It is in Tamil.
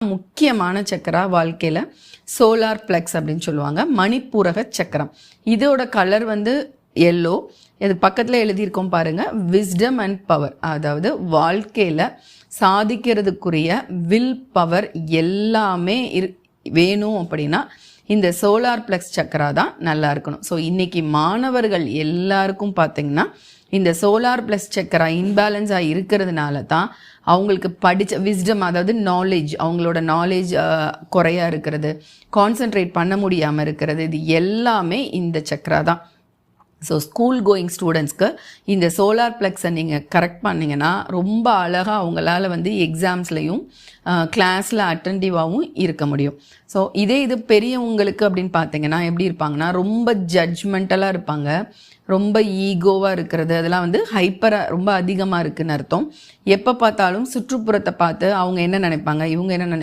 முக்கியமான சக்கரா வாழ்க்கையில் சோலார் பிளக்ஸ் அப்படின்னு சொல்லுவாங்க. மணிப்பூரக சக்கரம். இதோட கலர் வந்து எல்லோ இது பக்கத்தில் எழுதியிருக்கோம் பாருங்க. விஸ்டம் அண்ட் பவர் அதாவது வாழ்க்கையில் சாதிக்கிறதுக்குரிய வில் பவர் எல்லாமே இரு வேணும் அப்படின்னா இந்த சோலார் பிளக்ஸ் சக்கரா தான் நல்லா இருக்கணும். ஸோ இன்னைக்கு மாணவர்கள் எல்லாருக்கும் பார்த்தீங்கன்னா இந்த சோலார் ப்ளஸ் சக்கரா இன்பேலன்ஸாக இருக்கிறதுனால தான் அவங்களுக்கு படித்த விஸ்டம் அதாவது நாலேஜ் அவங்களோட நாலேஜ் குறையா இருக்கிறது. கான்சென்ட்ரேட் பண்ண முடியாமல் இருக்கிறது. இது எல்லாமே இந்த சக்கரா தான். ஸோ ஸ்கூல் கோயிங் ஸ்டூடெண்ட்ஸ்க்கு இந்த சோலார் ப்ளக்ஸை நீங்கள் கரெக்ட் பண்ணிங்கன்னா ரொம்ப அழகாக அவங்களால வந்து எக்ஸாம்ஸ்லையும் கிளாஸில் அட்டன்டிவாகவும் இருக்க முடியும். ஸோ இதே இது பெரியவங்களுக்கு அப்படின்னு பார்த்தீங்கன்னா எப்படி இருப்பாங்கன்னா ரொம்ப ஜட்ஜ்மெண்டலாக இருப்பாங்க. ரொம்ப ஈகோவாக இருக்கிறது. அதெல்லாம் வந்து ஹைப்பராக ரொம்ப அதிகமாக இருக்குன்னு அர்த்தம். எப்போ பார்த்தாலும் சுற்றுப்புறத்தை பார்த்து அவங்க என்ன நினைப்பாங்க? இவங்க என்ன நினைப்பாங்க?